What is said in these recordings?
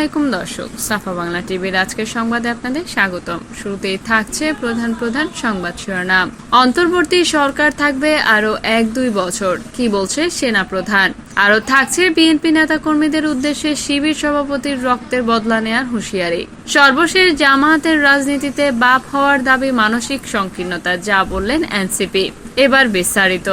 আলাইকুম দর্শক, সাফা বাংলা টিভির আজকের সংবাদে আপনাদের স্বাগতম। শুরুতেই থাকছে প্রধান প্রধান সংবাদ শিরোনাম। অন্তর্বর্তী সরকার থাকবে আরও এক দুই বছর, কি বলছে সেনা প্রধান? আরও থাকছে বিএনপি নেতা কর্মীদের উদ্দেশ্যে শিবির সভাপতির রক্তের বদলা নেয়ার হুঁশিয়ারি। সর্বশেষ জামায়াতের রাজনীতিতে বাপ হওয়ার দাবি মানসিক সংকীর্ণতা, যা বললেন এনসিপি। এবার বিস্তারিত।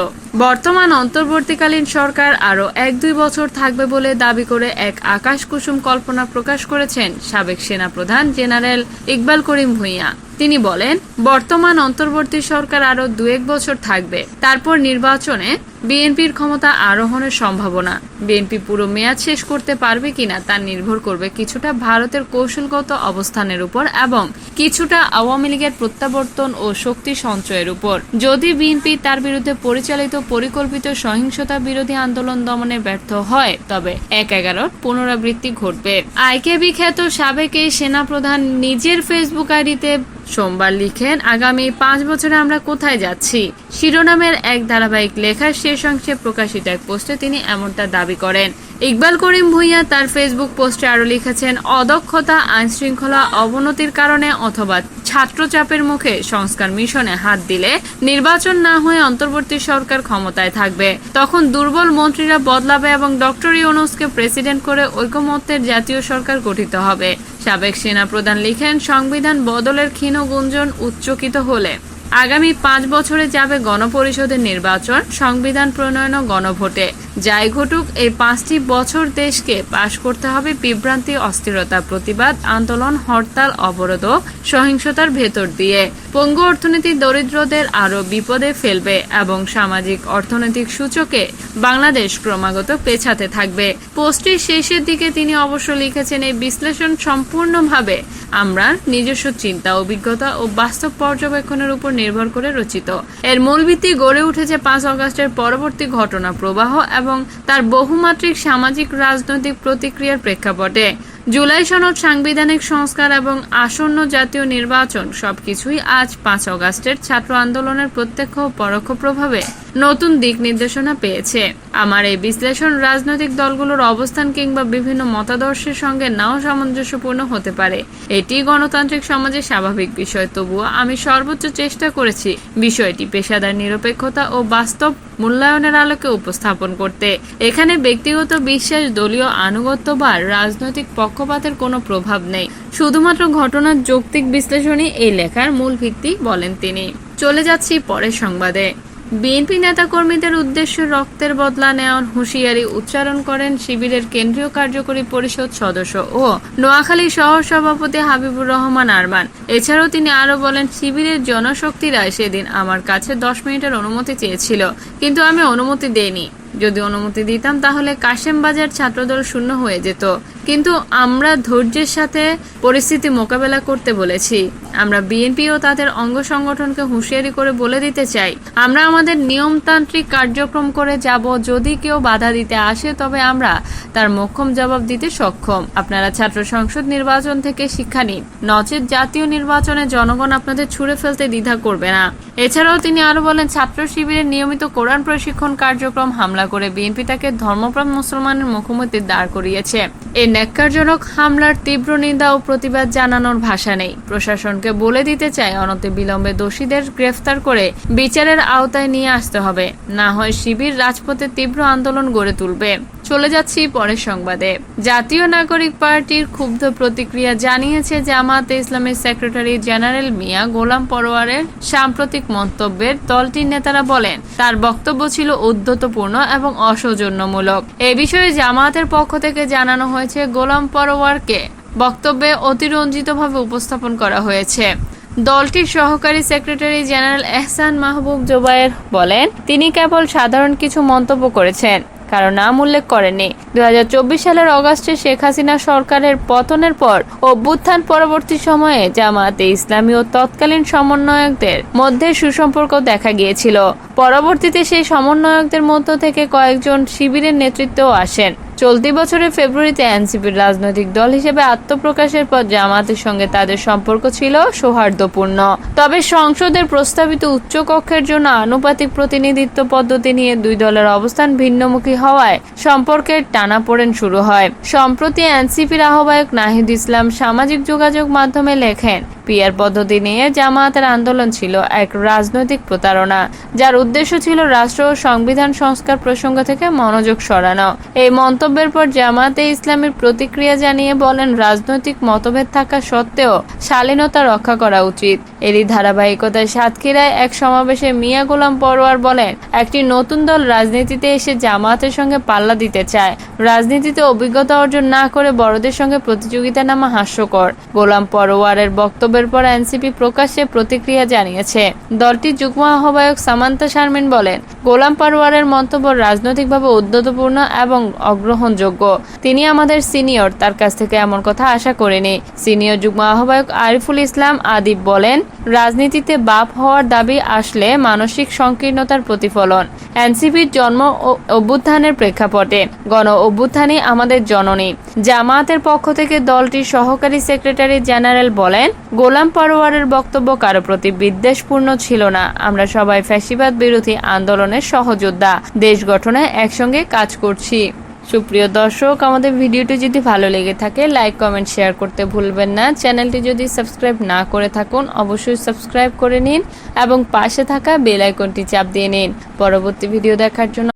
বর্তমান অন্তর্বর্তীকালীন সরকার আরও এক দুই বছর থাকবে বলে দাবি করে এক আকাশ কুসুম কল্পনা প্রকাশ করেছেন সাবেক সেনাপ্রধান জেনারেল ইকবাল করিম ভূঁইয়া। তিনি বলেন, বর্তমান অন্তর্বর্তী সরকার আরও দু এক বছর থাকবে। তারপর নির্বাচনে বিএনপির ক্ষমতা আরোহণের সম্ভাবনা। বিএনপি পুরো মেয়াদ শেষ করতে পারবে কিনা তা নির্ভর করবে কিছুটা ভারতের কৌশলগত অবস্থানের উপর এবং কিছুটা আওয়ামী লীগের প্রত্যাবর্তন ও শক্তি সঞ্চয়ের উপর। যদি বিএনপি তার বিরুদ্ধে পরিচালিত পরিকল্পিত সহিংসতা বিরোধী আন্দোলন দমনে ব্যর্থ হয়, তবে এক এগারোর পুনরাবৃত্তি ঘটবে। আইকেবি খ্যাত সাবেক এই সেনাপ্রধান নিজের ফেসবুক আইডিতে সোমবার লিখেন, আগামী পাঁচ বছরে আমরা কোথায় যাচ্ছি? শিরোনামের এক ধারাবাহিক লেখার শেষ অংশে প্রকাশিত এক পোস্টে তিনি এমনটা দাবি করেন। ইকবাল করিম ভুঁইয়া তার ফেসবুক পোস্টে আরও লিখেছেন, অদক্ষতা আইন শৃঙ্খলা অবনতির কারণে অথবা ছাত্রচাপের মুখে সংস্কার মিশনে হাত দিলে নির্বাচন না হয়ে অন্তর্বর্তী সরকার ক্ষমতায় থাকবে। তখন দুর্বল মন্ত্রীরা বদলাবে এবং ডক্টর ইউনুসকে প্রেসিডেন্ট করে ঐকমত্যের জাতীয় সরকার গঠিত হবে। সাবেক সেনা প্রধান লিখেন, সংবিধান বদলের ক্ষীণ গুঞ্জন উচ্চকিত হলে আগামী পাঁচ বছরে যাবে গণপরিষদের নির্বাচন, সংবিধান প্রণয়ন ও গণভোটে। যাই ঘটুক, এই পাঁচটি বছর দেশকে পাশ করতে হবে বিভ্রান্তি, অস্থিরতা, প্রতিবাদ, আন্দোলন, হরতাল, অবরোধ সহিংসতার ভেতর দিয়ে। পঙ্গু অর্থনীতি দরিদ্রদের আরও বিপদে ফেলবে এবং সামাজিক অর্থনৈতিক সূচকে বাংলাদেশ ক্রমাগত পেছাতে থাকবে। পোস্টটির শেষের দিকে তিনি অবশ্য লিখেছেন, এই বিশ্লেষণ সম্পূর্ণভাবে আমরা নিজস্ব চিন্তা, অভিজ্ঞতা ও বাস্তব পর্যবেক্ষণের উপর নির্ভর করে রচিত। এর মূল ভিত্তি গড়ে উঠেছে পাঁচ অগস্টের পরবর্তী ঘটনা প্রবাহ এবং তার বহুমাত্রিক সামাজিক রাজনৈতিক প্রতিক্রিয়ার প্রেক্ষাপটে। জুলাই সনদ, সাংবিধানিক সংস্কার এবং আসন্ন জাতীয় নির্বাচন সবকিছুই আজ পাঁচ অগাস্টের ছাত্র আন্দোলনের প্রত্যক্ষ ও পরোক্ষ প্রভাবে নতুন দিক নির্দেশনা পেয়েছে। আমার এই বিশ্লেষণ রাজনৈতিক দলগুলোর অবস্থান কিংবা বিভিন্ন মতাদর্শের সঙ্গে নাও সামঞ্জস্যপূর্ণ হতে পারে। এটি গণতান্ত্রিক সমাজের স্বাভাবিক বিষয়। তবুও আমি সর্বোচ্চ চেষ্টা করেছি বিষয়টি পেশাদার নিরপেক্ষতা ও বাস্তব মূল্যায়নের আলোকে উপস্থাপন করতে। এখানে ব্যক্তিগত বিশ্বাস, দলীয় আনুগত্য বা রাজনৈতিক পক্ষপাতের কোনো প্রভাব নেই। শুধুমাত্র ঘটনার যৌক্তিক বিশ্লেষণই এই লেখার মূল ভিত্তি বলেন তিনি। চলে যাচ্ছি পরের সংবাদে। বিএনপি নেতাকর্মীদের উদ্দেশ্যে রক্তের বদলা নেওয়ার হুঁশিয়ারি উচ্চারণ করেন শিবিরের কেন্দ্রীয় কার্যকরী পরিষদ সদস্য ও নোয়াখালী শহর সভাপতি হাবিবুর রহমান আরমান। এছাড়াও তিনি আরও বলেন, শিবিরের জনশক্তিরা সেদিন আমার কাছে দশ মিনিটের অনুমতি চেয়েছিল, কিন্তু আমি অনুমতি দেইনি। যদি অনুমতি দিতাম তাহলে কাশেম বাজার ছাত্রদল শূন্য হয়ে যেত। কিন্তু আমরা ধৈর্যের সাথে পরিস্থিতি মোকাবেলা করতে বলেছি। আমরা বিএনপি ও তাদের অঙ্গ সংগঠনকে হুঁশিয়ারি করে বলে দিতে চাই। আমরা আমাদের নিয়মতান্ত্রিক কার্যক্রম করে যাব। যদি কেউ বাধা দিতে আসে, তবে আমরা তার মোক্ষম জবাব দিতে সক্ষম। আপনারা ছাত্র সংসদ নির্বাচন থেকে শিক্ষা নিন। নচেত জাতীয় নির্বাচনে জনগণ আপনাদের ছুড়ে ফেলতে দ্বিধা করবে না। এছাড়াও তিনি আরও বলেন, ছাত্র শিবিরের নিয়মিত কোরআন প্রশিক্ষণ কার্যক্রম, হামলা করে বিএনপি তাকে ধর্মপ্রাণ মুসলমানের মুখোমুখি দাঁড় করিয়েছে। এই ন্যাক্কারজনক হামলার তীব্র নিন্দা ও প্রতিবাদ জানানোর ভাষা নেই। প্রশাসনকে বলে দিতে চাই অনতি বিলম্বে দোষীদের গ্রেফতার করে বিচারের আওতায় নিয়ে আসতে হবে। না হয় শিবির রাজপথে তীব্র আন্দোলন গড়ে তুলবে। চলে যাচ্ছি পরের সংবাদে। জাতীয় নাগরিক পার্টির ক্ষুব্ধ প্রতিক্রিয়া জানিয়েছে জামাতে ইসলামের সেক্রেটারি জেনারেল মিয়া গোলাম পরোয়ারের সাম্প্রতিক মন্তব্যের দলটির নেতারা বলেন, তার বক্তব্য ছিল উদ্ধতপূর্ণ এবং অসৌজন্যমূলক। এ বিষয়ে জামাতের পক্ষ থেকে জানানো হয়েছে গোলাম পরোয়ারকে। বক্তব্যে অতিরঞ্জিতভাবে উপস্থাপন করা হয়েছে। দলটির সহকারী সেক্রেটারি জেনারেল এহসান মাহবুব জোবায়ের বলেন, তিনি কেবল সাধারণ কিছু মন্তব্য করেছেন কারণ নাম উল্লেখ করেননি। দু সালের অগাস্টে শেখ হাসিনা সরকারের পতনের পর অভ্যুত্থান পরবর্তী সময়ে জামায়াতে ইসলামী ও তৎকালীন সমন্বয়কদের মধ্যে সুসম্পর্ক দেখা গিয়েছিল। পরবর্তীতে সেই সমন্বয়কদের মধ্য থেকে কয়েকজন শিবিরের নেতৃত্বেও আসেন। চলতি বছরের ফেব্রুয়ারিতে এনসিপির রাজনৈতিক দল হিসেবে আত্মপ্রকাশের পর জামায়াতের সঙ্গে তাদের সম্পর্ক ছিল সৌহার্দ্যপূর্ণ। তবে সংসদের প্রস্তাবিত উচ্চকক্ষের জন্য আনুপাতিক প্রতিনিধিত্ব পদ্ধতি নিয়ে দুই দলের অবস্থান ভিন্নমুখী হওয়ায় সম্পর্কের টানাপোড়েন শুরু হয়। সম্প্রতি এনসিপির আহ্বায়ক নাহিদ ইসলাম সামাজিক যোগাযোগ মাধ্যমে লেখেন পিয়ার পদ্ধতি নিয়ে জামাতের আন্দোলন ছিল এক রাজনৈতিক প্রতারণা, যার উদ্দেশ্য ছিল রাষ্ট্র ও সংবিধান সংস্কার প্রসঙ্গ থেকে মনোযোগ সরানো। এই মন্তব্যের পর জামায়াতে ইসলামের প্রতিক্রিয়া জানিয়ে বলেন, রাজনৈতিক মতভেদ থাকা সত্ত্বেও শালীনতা রক্ষা করা উচিত। এরই ধারাবাহিকতায় সাতক্ষীরায় এক সমাবেশে মিয়া গোলাম পরোয়ার বলেন, একটি নতুন দল রাজনীতিতে এসে জামায়াতের সঙ্গে পাল্লা দিতে চায়। রাজনীতিতে অভিজ্ঞতা অর্জন না করে বড়দের সঙ্গে প্রতিযোগিতা নামা হাস্যকর। গোলাম পরোয়ারের বক্তব্যের পর এনসিপি প্রকাশ্যে প্রতিক্রিয়া জানিয়েছে দলটির যুগ্ম আহ্বায়ক সামান্তা শারমিন বলেন, গোলাম পারোয়ারের মন্তব্য রাজনৈতিকভাবে উদ্যতপূর্ণ এবং অগ্রহণযোগ্য। তিনি আমাদের সিনিয়র, তার কাছ থেকে এমন কথা আশা করেনি। সিনিয়র যুগ্ম আহ্বায়ক আরিফুল ইসলাম আদিব বলেন রাজনীতিতে বাপ হওয়ার দাবি আসলে মানসিক সংকীর্ণতার প্রতিফলন। এনসিপির জন্ম অভ্যুত্থানের প্রেক্ষাপটে গণ অভ্যুত্থানই আমাদের জননী। জামায়াতের পক্ষ থেকে দলটির সহকারী সেক্রেটারি জেনারেল বলেন, গোলাম পরোয়ারের বক্তব্য কারও প্রতি বিদ্বেষপূর্ণ ছিল না। আমরা সবাই ফ্যাসিবাদ বিরোধী আন্দোলনের সহযোদ্ধা। দেশ গঠনে একসঙ্গে কাজ করছি। সুপ্রিয় দর্শক, আমাদের ভিডিওটি যদি ভালো লেগে থাকে লাইক কমেন্ট শেয়ার করতে ভুলবেন না। চ্যানেলটি যদি সাবস্ক্রাইব না করে থাকুন, অবশ্যই সাবস্ক্রাইব করে নিন এবং পাশে থাকা বেল আইকনটি চাপ দিয়ে নিন। পরবর্তী ভিডিও দেখার জন্য